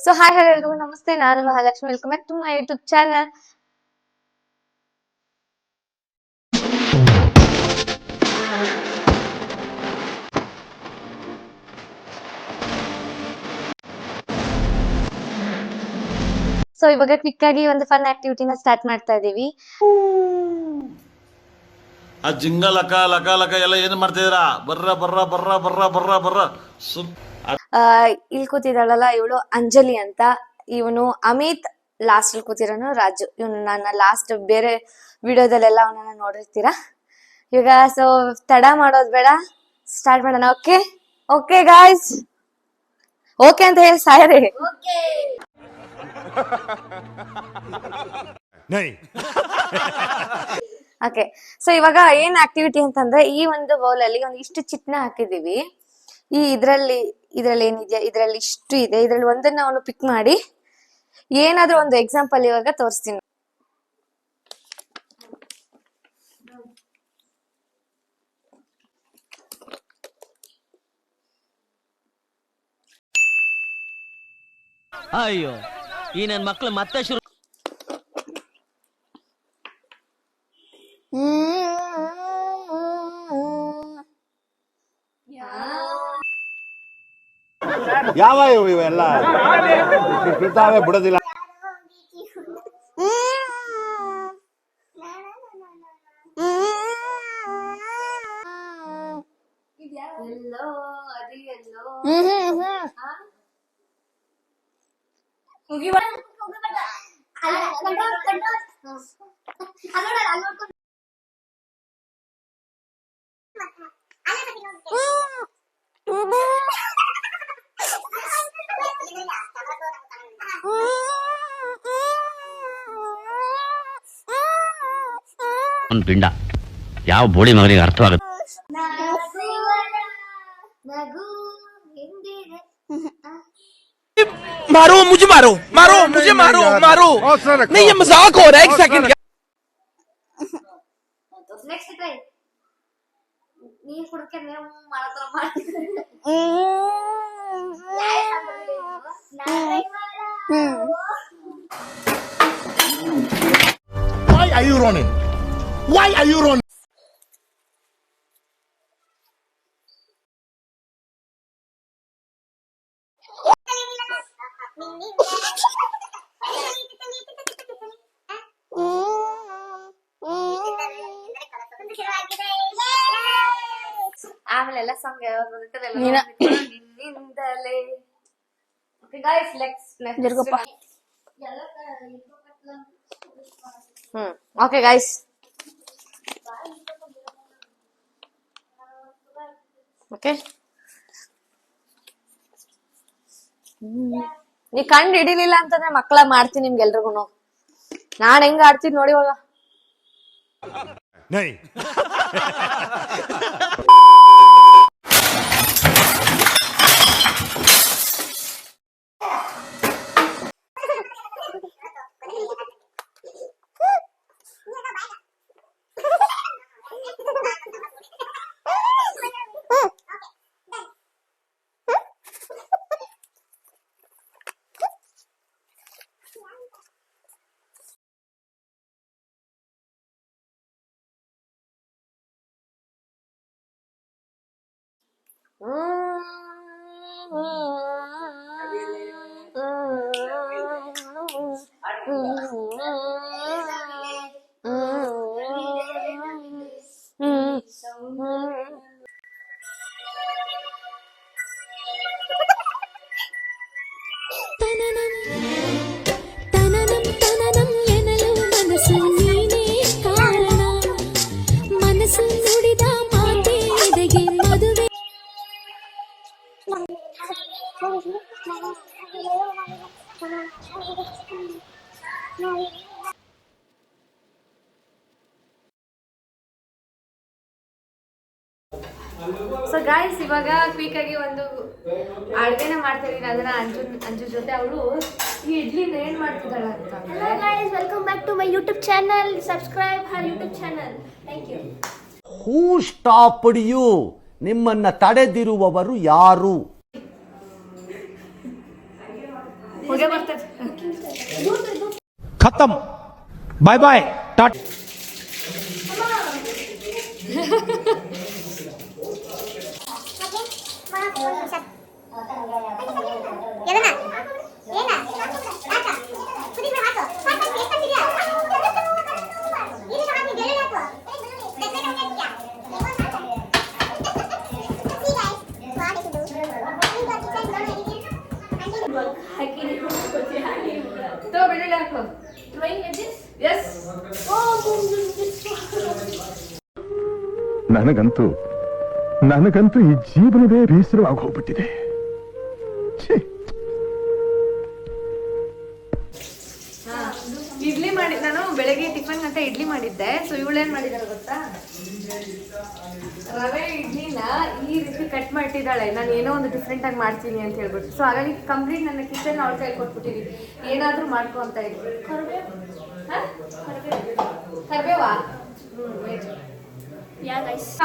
So hi hello ಎಲ್ರಿಗೂ ನಮಸ್ತೆ ನಾನು Mahalakshmi welcome back to my YouTube channel so ಇವಾಗ ಕ್ವಿಕ್ ಆಗಿ ಒಂದು ಫನ್ ಆಕ್ಟಿವಿಟಿನ ಸ್ಟಾರ್ಟ್ ಮಾಡ್ತಾ ಇದೀವಿ. ಆ ಜಿಂಗ ಲಕ ಲಕ ಲಕ ಎಲ್ಲ ಏನು ಮಾಡ್ತಿದ್ದೀರಾ ಬರ್ರ ಬರ್ರ ಬರ್ರ ಬರ್ರ ಬರ್ರ ಬರ್ರ. ಸುಮ್ ಇಲ್ಲಿ ಕೂತಿದ್ದಾಳಲ್ಲ ಇವಳು ಅಂಜಲಿ ಅಂತ. ಇವನು ಅಮಿತ್ ಲಾಸ್ಟ್ ಅಲ್ಲಿ ಕೂತಿರೋನು ರಾಜು. ಇವನು ನನ್ನ ಲಾಸ್ಟ್ ಬೇರೆ ವಿಡಿಯೋದಲ್ಲೆಲ್ಲ ಅವನನ್ನ ನೋಡಿರ್ತೀರಾ? ಇವಾಗ ಸೊ ತಡ ಮಾಡೋದ್ ಬೇಡ. ಸ್ಟಾರ್ಟ್ ಮಾಡೋಣ ಓಕೆ ಓಕೆ ಗಾಯ್ಸ್ ಓಕೆ ಅಂತ ಹೇಳಿ ಸಾಯರಿ. ಓಕೆ ಸೊ ಇವಾಗ ಏನ್ ಆಕ್ಟಿವಿಟಿ ಅಂತಂದ್ರೆ ಈ ಒಂದು ಬೌಲ್ ಅಲ್ಲಿ ಒಂದು ಇಷ್ಟು ಚಿಟ್ನ ಹಾಕಿದೀವಿ ಈ ಇದ್ರಲ್ಲಿ ಇದ್ರಲ್ಲಿ ಏನಿದೆಯಾ? ಇದ್ರಲ್ಲಿ ಇಷ್ಟು ಇದೆ. ಇದ್ರಲ್ಲಿ ಒಂದನ್ನ ಅವನು ಪಿಕ್ ಮಾಡಿ ಏನಾದ್ರೂ ಒಂದು ಎಕ್ಸಾಂಪಲ್ ಇವಾಗ ತೋರಿಸ್ತೀನಿ. ಅಯ್ಯೋ, ಈ ನನ್ ಮಕ್ಳು ಮತ್ತೆ ಶುರು ಯಾವ ಇವು ಇವೆಲ್ಲ? ಬಿಡ್ತಾವೆ ಬಿಡೋದಿಲ್ಲ. ಒಂದು ಪಿಂಡ ಯಾವ ಬೋಳಿ ಮಗನಿಗೆ ಅರ್ಥವಾಗುತ್ತೆ मारो मुझे मारो मारो मुझे मारो मारो नहीं ये मजाक हो रहा है एक सेकंड ನೆಕ್ಸ್ಟ್ ಟ್ರೈ ನೀರ್ ಕುಡಕ್ಕೆ ನೀವು ಮಾಡತ್ರ Why are you running? Why are you running? ಆಮೇಲೆ ಎಲ್ಲ ಸಾಂಗ್ ನಿನ್ನಿಂದಲೇ. Guys let's next hmm okay guys okay ನೀ ಕಂಡು ಹಿಡಿಲಿಲ್ಲ ಅಂತಂದ್ರೆ ಮಕ್ಕಳ ಮಾಡ್ತೀನಿ ನಿಮ್ಗೆ ಎಲ್ರಿಗೂ ನಾನ್ ಹೆಂಗ್ ಆಡ್ತೀನಿ ನೋಡಿ ಇವಾಗ. नहीं ತನನಂ ಸೊ ಗಾಯ್ಸ್ ಇವಾಗ ಕ್ವಿಕ್ ಆಗಿ ಒಂದು ಅಡುಗೆನ ಮಾಡ್ತಾ ಅದನ್ನ ಅಂಜು ಅಂಜು ಜೊತೆ ಅವಳು ಈ ಇಡ್ಲಿನ ಏನು ಮಾಡ್ತಿದ್ದಾಳೆ ಅಂತ guys welcome back to my YouTube channel subscribe her YouTube channel thank you who stop you ನಿಮ್ಮನ್ನ ತಡೆದಿರುವವರು ಯಾರು? ಖತಮ್. ಬಾಯ್ ಬಾಯ್ ಟಾಟ್ Nah, ini gantung. ನನಗಂತೂ ಈ ಜೀವನವೇ ಬೇಸರವಾಗಿ ಹೋಗ್ಬಿಟ್ಟಿದೆ ಇಡ್ಲಿ ಮಾಡಿ, ನಾನು ಬೆಳಗ್ಗೆ ಟಿಫನ್ ಅಂತ ಇಡ್ಲಿ ಮಾಡಿದ್ದೆ ಸೊ ಇವಳೇನ್ ಮಾಡಿದಾಳೆ ಗೊತ್ತಾ? ರವೆ ಇಡ್ಲಿನ ಈ ರೀತಿ ಕಟ್ ಮಾಡಿದ್ದಾಳೆ ನಾನು ಏನೋ ಒಂದು ಡಿಫ್ರೆಂಟ್ ಆಗಿ ಮಾಡ್ತೀನಿ ಅಂತ ಹೇಳ್ಬಿಟ್ಟು. ಸೊ ಹಾಗಾಗಿ ಕಂಪ್ಲೀಟ್ ನನ್ನ ಕಿಚನ್ ಅವ್ರ ಕೈ ಕೊಟ್ಬಿಟ್ಟಿದ್ದೀನಿ ಏನಾದ್ರೂ ಮಾಡ್ಕೊ ಅಂತ ಇದ್ವಿ ಕರ್ಬೇವಾ.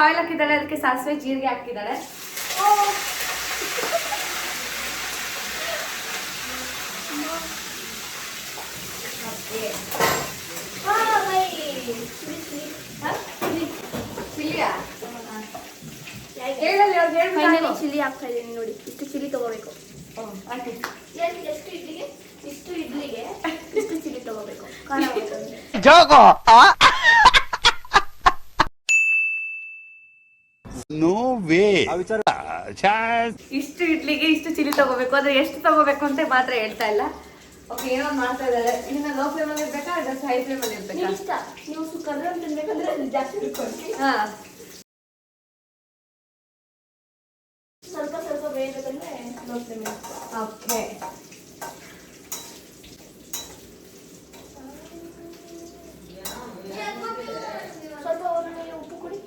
ಆಯಿಲ್ ಹಾಕಿದ್ದಾಳೆ ಅದಕ್ಕೆ ಸಾಸಿವೆ ಜೀರಿಗೆ ಹಾಕಿದ್ದಾಳೆ. ಚಿಲ್ಲಿ ಹಾಕ್ತಾ ಇದ್ದೀನಿ ನೋಡಿ ಇಷ್ಟು ಚಿಲ್ಲಿ ತಗೋಬೇಕು. ಹಾಕಿ ಎಷ್ಟು ಇಡ್ಲಿಗೆ? ಇಷ್ಟು ಇಡ್ಲಿಗೆ ಇಷ್ಟು ಚಿಲ್ಲಿ ತಗೋಬೇಕು ಖಾರ ಬೇಕಂದ್ರೆ ಇಷ್ಟು ಇಡ್ಲಿಗೆ ಇಷ್ಟು ಚಿಲ್ಲಿ ತಗೋಬೇಕು. ಅಂದ್ರೆ ಎಷ್ಟು ತಗೋಬೇಕು ಅಂತ ಮಾತ್ರ ಹೇಳ್ತಾ ಇಲ್ಲ. ಓಕೆ ಏನೋ ಮಾಡ್ತಾ ಇದ್ದಾರೆ. ಇದನ್ನ ಲೋ ಫ್ಲೇಮ್ ಅಲ್ಲಿ ಇರ್ಬೇಕಾ ಜಾಸ್ತಿ ಹೈ ಫ್ಲೇಮ್ ಅಲ್ಲಿ ಇರ್ಬೇಕಾ? ಇಷ್ಟ. ನೀವು ಸುಕ್ಕದ್ರೆ ತಿನ್ಬೇಕಂದ್ರೆ ಜಾಸ್ತಿ ಇಟ್ಕೊಳ್ತೀವಿ ಹಾ. ಸ್ವಲ್ಪ ಸ್ವಲ್ಪ ಬೇಯಬೇಕಂದ್ರೆ ಲೋ ಫ್ಲೇಮ್ ಓಕೆ ಸ್ವಲ್ಪ ಅವ್ರಿಗೆ ಉಪ್ಪು ಕೊಡಿ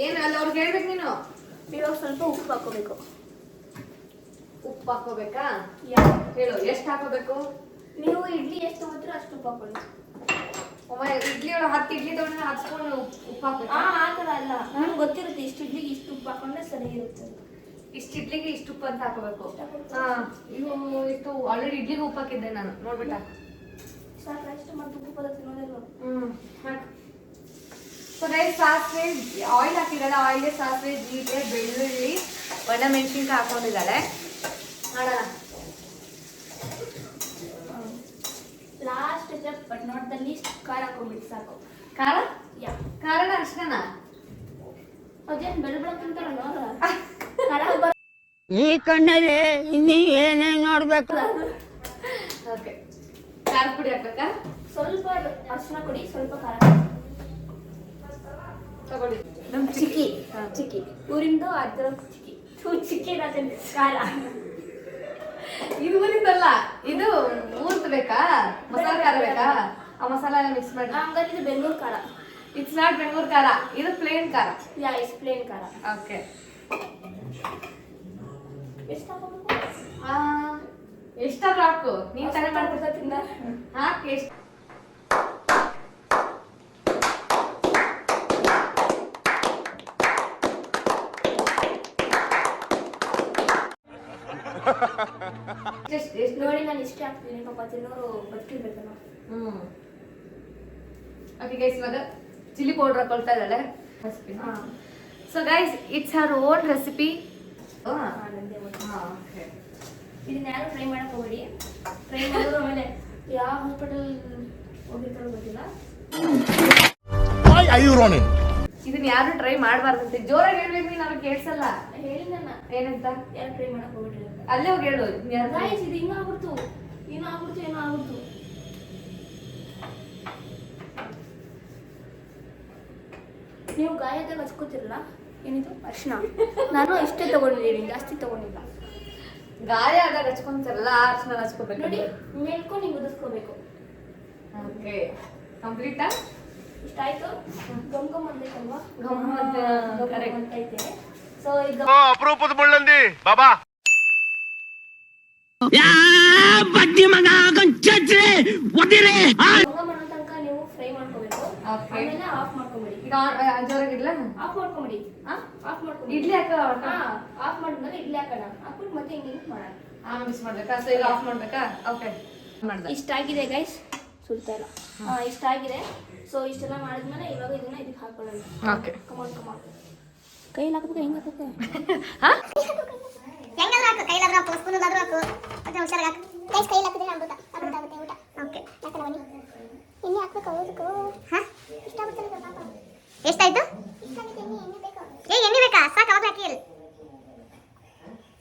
ಏನು ಅಲ್ಲ ಅವ್ರಿಗೆ ಹೇಳ್ಬೇಕು ನೀನು ಇವಾಗ ಸ್ವಲ್ಪ ಉಪ್ಪು ಹಾಕೋಬೇಕು ಉಪ್ಪು ಹಾಕೋಬೇಕಾ? ಯಾ. ಹೇಳು ಎಷ್ಟು ಹಾಕೋಬೇಕು? ನೀವು ಇಡ್ಲಿ ಎಷ್ಟು ತಗೋತೀರೋ ಅಷ್ಟು ಉಪ್ಪು ಹಾಕೊಳ್ಳಿ. ಒಮ್ಮೆ ಇಡ್ಲಿ ಒಳಗೆ ಹತ್ತು ಇಡ್ಲಿ ತಗೊಂಡ್ರೆ ಹತ್ತು ಸ್ಪೂನ್ ಉಪ್ಪು ಹಾಕಬೇಕು? ಆ ಆ ಥರ ಅಲ್ಲ. ನಮ್ಗೆ ಗೊತ್ತಿರುತ್ತೆ ಇಷ್ಟು ಇಡ್ಲಿಗೆ ಇಷ್ಟು ಉಪ್ಪು ಹಾಕೊಂಡ್ರೆ ಸರಿ ಇರುತ್ತೆ ಇಷ್ಟು ಇಡ್ಲಿಗೆ ಇಷ್ಟು ಉಪ್ಪು ಅಂತ ಹಾಕೋಬೇಕು. ಹಾ ಇವು ಇತ್ತು ಆಲ್ರೆಡಿ ಇಡ್ಲಿಗೆ ಉಪ್ಪು ಹಾಕಿದ್ದೆ ನಾನು. ನೋಡ್ಬಿಟ್ಟ. ಸಾಕು ಅಷ್ಟು ಮತ್ತೆ ಉಪ್ಪು ಪದಾರ್ಥ ಹ್ಞೂ ಸೊ ಗೈಸ್ ಸಾಸಿವೆ ಆಯಿಲ್ ಹಾಕಿದಾಳೆ ಆಯಿಲ್ ಸಾಸಿವೆ ಜೀರಿಗೆ ಬೆಳ್ಳುಳ್ಳಿ ಒಣ ಮೆಣಸಿನ್ಕಾಯಿ ಹಾಕೊಂಡಿದ್ದಾಳೆ. ಮಾಡೋಣ last step but not the least ಖಾರ ಹಾಕೊಂಡ್ಬಿಡಿ ಸಾಕು. ಖಾರ? ಯಾ. ಖಾರನ ಅಷ್ಟೇನಾ ಅದೇನು ಬೆಳ ಬೆಳ ತಿಂತಾರಲ್ಲ ಖಾರ ಈ ಕಣ್ಣಲ್ಲಿ ಇನ್ನಿ ಏನೇನು ನೋಡ್ಬೇಕು? ಓಕೆ. ಖಾರ ಪುಡಿ ಹಾಕ್ಬೇಕಾ? ಸ್ವಲ್ಪ ಅರ್ಶಿನ ಕೊಡಿ ಸ್ವಲ್ಪ ಖಾರ ತಗೊಳ್ಳಿ. ನಮ್ ಚಿಕ್ಕಿ ಚಿಕ್ಕಿ. ಊರಿಂದು ಅದ್ರ ಚಿಕ್ಕಿ. ಚಿಕ್ಕಿ ರಾಜನ್ ಖಾರ. ಇದು ಊರಿಂದಲ್ಲ ಇದು ಊರ್ದು ಬೇಕಾ? ಮಸಾಲೆ ಖಾರ ಬೇಕಾ? ಆ ಮಸಾಲ ಎಲ್ಲ ಮಿಕ್ಸ್ ಮಾಡಿ ಹಂಗಾದ್ರೆ ಇದು ಬೆಂಗಳೂರು ಖಾರ. ಇಟ್ಸ್ ನಾಟ್ ಬೆಂಗಳೂರು ಖಾರ ಇದು ಪ್ಲೇನ್ ಖಾರ. ಯಾ ಇಸ್ ಪ್ಲೇನ್ ಖಾರ. ಓಕೆ ಎಷ್ಟಾದ್ರೂ ಹಾಕು. ನೀನ್ ಚೆನ್ನಾಗಿ ಮಾಡ್ಕೊತಾ ತಿನ್ನ ಹಾಕಿ ಎಷ್ಟು? ಎಷ್ಟು ಎಷ್ಟು ನೋಡಿ ನಾನು ಇಷ್ಟೇ ಆಗ್ತೀನಿ ಪಾಪ ತಿನ್ನೋರು ಬದುಕಿರ್ಬೇಕಲ್ಲ ಹ್ಮ್. ಓಕೆ ಗೈಸ್ ಇವಾಗ ಚಿಲ್ಲಿ ಪೌಡರ್ ಹಾಕೊಳ್ತಾ ಇದ್ದಾಳೆ. Recipe so guys it's her own recipe ಇದನ್ನ ಯಾರು ಟ್ರೈ ಮಾಡಕ್ ಹೋಗ್ಬೇಡಿ. ಟ್ರೈ ಮಾಡಿದ್ರು ಆಮೇಲೆ ಯಾವ ಹಾಸ್ಪಿಟಲ್ ಹೋಗಿರ್ತಾರೋ ಗೊತ್ತಿಲ್ಲ. Why are you running? ಇದನ್ನ ಯಾರು ಟ್ರೈ ಮಾಡಬಾರ್ದಂತೆ. ಜೋರಾಗಿ ಹೇಳ್ಬೇಕು ನೀನು ಅವ್ರಿಗೆ ಕೇಳಿಸಲ್ಲ. ಹೇಳಿ ನನ್ನ ಏನಂತ? ಯಾರು ಟ್ರೈ ಮಾಡಕ್ ಹೋಗ್ಬೇಡ್ರಿ ಅಂತ. ಅಲ್ಲೇ ಹೋಗಿ ಹೇಳು. ಗಾಯ್ಸ್ ಇದು ಹಿಂಗ ಆಗ್ಬಿಡ್ತು. ಏನೋ ಆಗ್ಬಿಡ್ತು ಏನೋ ಆಗ್ಬಿಡ್ತು. ನೀವು ಗಾಯದಾಗ ಹಚ್ಕೋತಿರಲ್ಲ? ಏನಿದು? ಅರ್ಶಿನ. ನಾನು ಇಷ್ಟೇ ತಗೊಂಡಿದ್ದೀನಿ ಜಾಸ್ತಿ ತಗೊಂಡಿಲ್ಲ. ಗಾಯ ಆದಾಗ ಹಚ್ಕೊಂತಾರಲ್ಲ ಅರ್ಶನ ಹಚ್ಕೋಬೇಕು ನೋಡಿ ಮೇಲ್ಕೊಂಡು ನೀವು ಉದಿಸ್ಕೋಬೇಕು ಓಕೆ ಕಂಪ್ಲೀಟಾ ಇಷ್ಟಾಯ್ತು? ಆಯ್ತು ಗಮ್ ಗಮ್ ಅಂತ, ಗಮ್ correct. ಅಂತ ಐತೆ ಸೊ ಈಗ ಅಪರೂಪದ ಮುಳ್ಳಂದಿ ಬಾಬಾ. ಬಡ್ಡಿ ಮಗ ಚಚ್ರೆ ಒದಿರೆ. ಗಮ್ ಗಮ್ ಅನ್ನೋ ತನಕ ನೀವು ಫ್ರೈ ಮಾಡ್ಕೋಬೇಕು. ಆಮೇಲೆ ಆಫ್ ಮಾಡ್ಕೊಂಬಿಡಿ. ಈಗ ಆಫ್ ಮಾಡ್ಕೊಂಬಿಡಿ. ಹಾ? ಆಫ್ ಮಾಡ್ಕೊಂಬಿಡಿ. ಇಡ್ಲಿ ಹಾಕೋ ಆಫ್ ಮಾಡಿದ್ಮೇಲೆ ಇಡ್ಲಿ ಹಾಕೋಣ. ಹಾಕ್ಬಿಟ್ಟು ಮತ್ತೆ ಹಿಂಗೆ ಹಿಂಗೆ ಮಾಡೋಣ. ಆಮೇಲೆ ಮಿಸ್ ಮಾಡ್ಬೇಕಾ? ಸೊ ಈಗ ಆಫ್ ಮಾಡ್ಬೇಕಾ? ಓಕೆ ಮಾಡ್ದೆ. ಇಷ್ಟಾಗಿದೆ ಗೈಸ್ ಸುಡ್ತಾ ಇಲ್ಲ. ಇಷ್ಟ ಇಷ್ಟಾಗಿದೆ. ಸೊ ಇಷ್ಟೆಲ್ಲ ಮಾಡಿದ್ಮೇಲೆ ಇವಾಗ ಇದನ್ನ ಇದಕ್ಕೆ ಹಾಕೊಳ್ಳೋಣ. ಓಕೆ ಕಮಾನ್ ಕಮಾನ್ ಕೈಯಲ್ಲಿ ಹಾಕ್ಬೇಕು ಹೆಂಗೆ ಹಾ? ಹೆಂಗಾದ್ರೂ ಹಾಕು ಕೈಲಾದ್ರೂ ಹಾಕು ಸ್ಪೂನಲ್ಲಾದ್ರೂ ಹಾಕು. ಮತ್ತೆ ಹುಷಾರಾಗಿ ಹಾಕು. ಗೈಸ್ ಕೈಯಲ್ಲಿ ಹಾಕಿದ್ರೆ ಅಮೃತ ಅಮೃತ ಆಗುತ್ತೆ ಊಟ ಓಕೆ ಯಾಕಲ್ಲ ಬನ್ನಿ ಎಣ್ಣೆ ಹಾಕ್ಬೇಕು ಹೌದಕ್ಕೂ ಹಾಂ ಇಷ್ಟಾಗುತ್ತೆ ಪಾಪ ಎಷ್ಟಾಯ್ತು ಏ ಎಣ್ಣೆ ಬೇಕಾ ಸಾಕು ಅವಾಗ ಹಾಕಿ ಇಲ್ಲಿ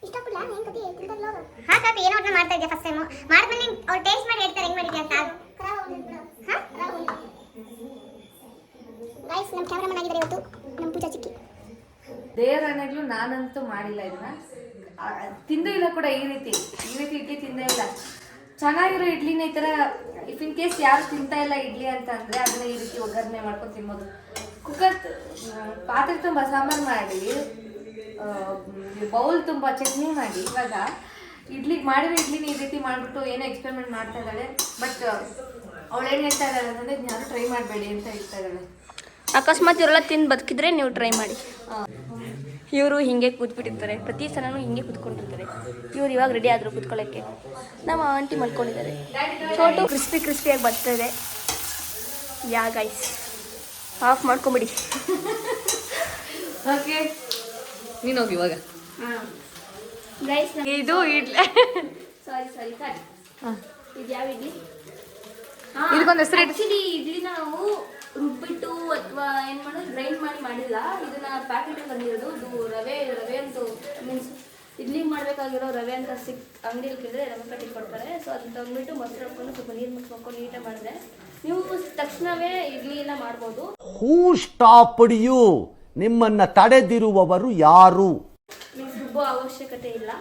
ಇಷ್ಟಪಡಲ್ಲ ಹೆಂಗ್ ಕತಿ ತಿಂದಲ್ಲ ಹಾಕಾಕ ಏನೋ ಅದನ್ನ ಮಾಡ್ತಾ ಇದ್ದೆ ಫಸ್ಟ್ ಟೈಮು ಮಾಡಿದ್ಮೇಲೆ ನಿಂಗೆ ಅವ್ರು ಟೇಸ್ಟ್ ಮಾಡಿ ಹೇಳ್ತಾರೆ ಹೆಂಗ್ ಮಾಡಿದ್ಯಾ ಅಂತ ಹಾಂ ಗೈಸ್ ನಮ್ಮ ಕ್ಯಾಮ್ರಾಮನ್ ಆಗಿದ್ದಾರೆ ಇವತ್ತು ನಮ್ಮ ಪೂಜಾ ಚಿಕ್ಕಿ ದೇವರನೆಗ್ಲು ನಾನಂತೂ ಮಾಡಿಲ್ಲ ಇದನ್ನ ಆ, ತಿಂದೂ ಇಲ್ಲ ಕೂಡ ಈ ರೀತಿ. ಈ ರೀತಿ ಇಡ್ಲಿ ತಿಂದೇ ಇಲ್ಲ. ಚೆನ್ನಾಗಿರೋ ಇಡ್ಲಿನ ಈ ಥರ ಇಫ್ ಇನ್ ಕೇಸ್ ಯಾರು ತಿಂತಾ ಇಲ್ಲ ಇಡ್ಲಿ ಅಂತ ಅಂದ್ರೆ ಅದನ್ನ ಈ ರೀತಿ ಒಗ್ಗರಣೆ ಮಾಡ್ಕೊಂಡು ತಿನ್ಬೋದು. ಕುಕ್ಕರ್ ಪಾತ್ರೆ ತುಂಬ ಸಾಂಬಾರು ಮಾಡಿ ಬೌಲ್ ತುಂಬ ಚಟ್ನಿ ಮಾಡಿ ಇವಾಗ ಇಡ್ಲಿಗೆ ಮಾಡಿರೋ ಇಡ್ಲಿನ ಈ ರೀತಿ ಮಾಡಿಬಿಟ್ಟು ಏನೋ ಎಕ್ಸ್ಪೆರಿಮೆಂಟ್ ಮಾಡ್ತಾ ಇದ್ದಾಳೆ. ಬಟ್ ಅವಳು ಏನು ಹೇಳ್ತಾ ಇದ್ದಾಳೆ ಅಂತಂದ್ರೆ ಯಾರು ಟ್ರೈ ಮಾಡಬೇಡಿ ಅಂತ ಹೇಳ್ತಾ ಇದ್ದಾಳೆ. ಅಕಸ್ಮಾತ್ ಇವರೆಲ್ಲ ತಿಂದು ಬದುಕಿದ್ರೆ ನೀವು ಟ್ರೈ ಮಾಡಿ. ಇವರು ಹಿಂಗೆ ಕೂತ್ಬಿಟ್ಟಿರ್ತಾರೆ. ಪ್ರತಿ ಸಲನೂ ಹಿಂಗೆ ಕೂತ್ಕೊಂಡಿರ್ತಾರೆ. ಇವ್ರು ಇವಾಗ ರೆಡಿ ಆದರು ಕೂತ್ಕೊಳ್ಳೋಕ್ಕೆ. ನಮ್ಮ ಆಂಟಿ ಮಲ್ಕೊಂಡಿದ್ದಾರೆ. ಫೋಟೋ ಕ್ರಿಸ್ಪಿ ಕ್ರಿಸ್ಪಿಯಾಗಿ ಬರ್ತಾ ಇದೆ. ಯಾ ಗೈಸ್ ಆಫ್ ಮಾಡ್ಕೊಂಬಿಡಿ. ಓಕೆ ನೀನು ಹೋಗಿ ಇವಾಗ. ಇದು ಇಡ್ಲಿ. ಸಾರಿ ಸಾರಿ ಸಾರಿ ಇದು ಯಾವ ಇಡ್ಲಿ? ಇದಕ್ಕೊಂದು ಹೆಸರು ಇಡ್ಲಿ ಇಡ್ಲಿ ನಾವು ರುಬ್ಬಿಟ್ಟು ಅಥವಾ ಏನು ಮಾಡೋದು ಗ್ರೈಂಡ್ ಮಾಡಿ ಮಾಡಿಲ್ಲ. ಇದನ್ನ ಪ್ಯಾಕೆಟ್ ಬಂದಿರೋದು. ಇದು ರವೆ ರವೆ ಅಂತೂ ಮೀನ್ಸ್ ಇಡ್ಲಿ ಮಾಡಬೇಕಾಗಿರೋ ರವೆ ಅಂತ ಸಿಕ್ ಅಂಗಡಿಯಲ್ಲಿ ಕೇಳಿದ್ರೆ ರವೆ ಪ್ಯಾಕೆಟ್ ಕೊಡ್ತಾರೆ. ಸೊ ಅದನ್ನ ತಂದ್ಬಿಟ್ಟು ಮೊಸರು ಹಾಕೊಂಡು ಸ್ವಲ್ಪ ನೀರು ಮಿಕ್ಸ್ ಮಾಡ್ಕೊಂಡು ನೀಟಾಗಿ ಮಾಡಿದ್ರೆ ನೀವು ತಕ್ಷಣವೇ ಇಡ್ಲಿನ ಮಾಡ್ಬೋದು. ಹೂ ಸ್ಟಾಪ್ಡ್ ಯು ನಿಮ್ಮನ್ನ ತಡೆದಿರುವವರು ಯಾರು? ಮೀನ್ಸ್ ರುಬ್ಬೋ ಅವಶ್ಯಕತೆ ಇಲ್ಲ.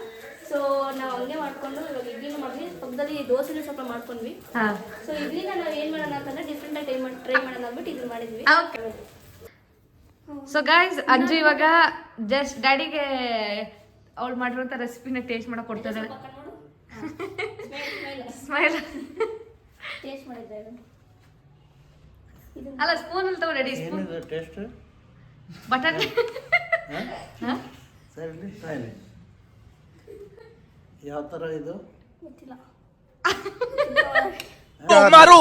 ಸೊ ನಾವು ಹಂಗೆ ಮಾಡ್ಕೊಂಡು ಇವಾಗ ಇಡ್ಲಿನೂ ಮಾಡಿದ್ವಿ. ಪಕ್ಕದಲ್ಲಿ ದೋಸೆನೂ ಸ್ವಲ್ಪ ಮಾಡ್ಕೊಂಡ್ವಿ. ಹಾಂ. ಸೊ ಇಡ್ಲಿನ ನಾವು ಏನು ಮಾಡೋಣ ಅಂತಂದ್ರೆ ಡಿಫ್ರೆಂಟಾಗಿ ಟ್ರೈ ಮಾಡಿ ಟ್ರೈ ಮಾಡೋಣ ಅಂದ್ಬಿಟ್ಟು ಇದನ್ನ ಮಾಡಿದ್ವಿ. ಸೊ ಗಾಯ್ಸ್ ಅಂಜು ಇವಾಗ ಜಸ್ಟ್ ಡ್ಯಾಡಿಗೆ ಅವಳು ಮಾಡಿರುವಂಥ ರೆಸಿಪಿನ ಟೇಸ್ಟ್ ಮಾಡಕ್ ಕೊಡ್ತಾ ಇದ್ದಾಳೆ ಸ್ಮೈಲ್ ಟೇಸ್ಟ್ ಮಾಡಿದ್ರೆ ಅಲ್ಲ ಸ್ಪೂನ್ ಅಲ್ಲಿ ತಗೋ ರೆಡಿ ಸ್ಪೂನ್ ಟೇಸ್ಟ್ ಬಟರ್ ಸರಿ ಯಾವ ಥರ ಇದು ಗೊತ್ತಿಲ್ಲ मारो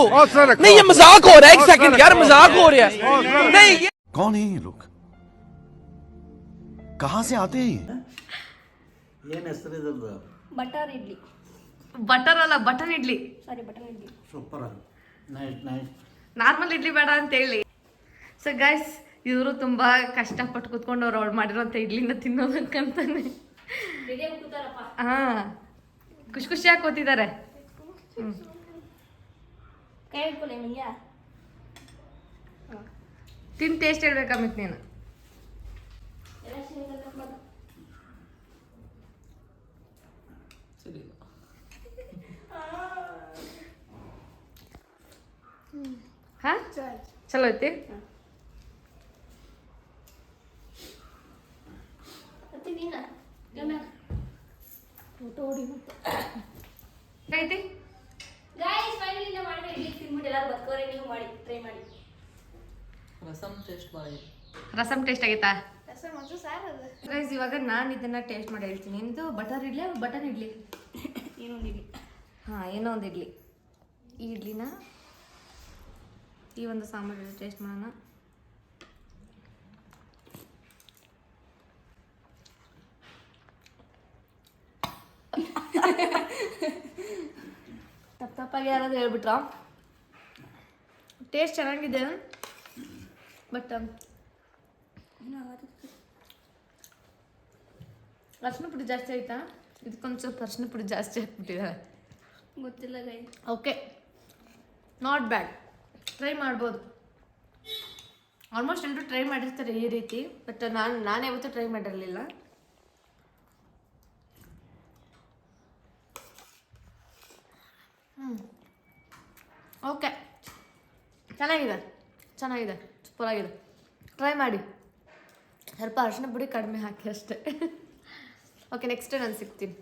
नहीं ये मजाक हो रहा है एक सेकंड यार मजाक हो रहा है नहीं ये कौन है ये लोग कहाँ से आते हैं ये ಏನು ಹೆಸರು ಇದ್ರದ್ದು ಬಟರ್ ಇಡ್ಲಿ ಬಟರ್ ಅಲ್ಲ button idli sorry butter idli super nice nice normal idli ಬೇಡ ಅಂತ ಹೇಳಿ ಸೊ ಗೈಸ್ ಇವರು ತುಂಬಾ ಕಷ್ಟಪಟ್ಟು ಕುತ್ಕೊಂಡು ಅವ್ರು ಅವಳು ಮಾಡಿರೋಂಥ ಇಡ್ಲಿನ ತಿನ್ನೋದಕ್ಕಂತಾನೆ ರೆಡಿಯಾಗಿ ಕೂತಾರಪ್ಪ ಹಾ ಖುಷಿ ಖುಷಿಯಾಗಿ ಕೂತಿದ್ದಾರೆ ಕೈ ಹಿಡ್ಕೊಳ್ಳಿ ನಿಮಗೆ ತಿನ್ ಟೇಸ್ಟ್ ನೀನು ಎಲ್ಲ ಶೇಂಗಾ ಹಾಕ್ಬಾರ್ದು. ಹಾ? ಚಲೋ ಐತಿ? ನೀನ ಐತಿ ಗಾಯ್ಸ್ ಫೈನಲಿ ನಾವು ತಿನ್ಬಿಟ್ಟು ಎಲ್ಲರೂ ಬದುಕೋರೆ, ನೀವು ಮಾಡಿ ಟ್ರೈ ಮಾಡಿ. ರಸಮ್ ಟೇಸ್ಟ್ ಆಗೈತಾ ರಸಮ್ ಅದು ಸಾರು ಗೈಸ್ ಇವಾಗ ನಾನು ಇದನ್ನ ಟೇಸ್ಟ್ ಮಾಡಿ ಹೇಳ್ತೀನಿ. ನಿಮ್ದು ಬಟರ್ ಇಡ್ಲಿ ಬಟರ್ ಇಡ್ಲಿ? ಏನೊಂದು ಇಡ್ಲಿ. ಹಾಂ ಏನೋ ಒಂದು ಇಡ್ಲಿ. ಈ ಇಡ್ಲಿನ ಈ ಒಂದು ಸಾಂಬಾರು ಟೇಸ್ಟ್ ಮಾಡೋಣ. ತಪ್ಪ ತಪ್ಪಾಗಿ ಯಾರಾದ್ರೂ ಹೇಳ್ಬಿಟ್ರ? ಟೇಸ್ಟ್ ಚೆನ್ನಾಗಿದೆ. ಬಟ್ ಅರ್ಶಿನ ಪುಡಿ ಜಾಸ್ತಿ ಆಯ್ತಾ? ಇದಕ್ಕೊಂದು ಸ್ವಲ್ಪ ಅರ್ಶಿನ ಪುಡಿ ಜಾಸ್ತಿ ಹಾಕ್ಬಿಟ್ಟಿದ್ದಾರೆ. ಗೊತ್ತಿಲ್ಲ guy okay not bad try ಮಾಡ್ಬೋದು. ಆಲ್ಮೋಸ್ಟ್ ಎಲ್ಲರೂ ಟ್ರೈ ಮಾಡಿರ್ತಾರೆ ಈ ರೀತಿ ಬಟ್ ನಾನು ನಾನು ಯಾವತ್ತೂ ಟ್ರೈ ಮಾಡಿರಲಿಲ್ಲ. ಹ್ಞೂ ಓಕೆ ಚೆನ್ನಾಗಿದೆ. ಚೆನ್ನಾಗಿದೆ. ಸೂಪರಾಗಿದೆ. ಟ್ರೈ ಮಾಡಿ. ಸ್ವಲ್ಪ ಅರ್ಶಿನ ಪುಡಿ ಕಡಿಮೆ ಹಾಕಿ ಅಷ್ಟೇ. ಓಕೆ ನೆಕ್ಸ್ಟ್ ನಾನು ಸಿಗ್ತೀನಿ.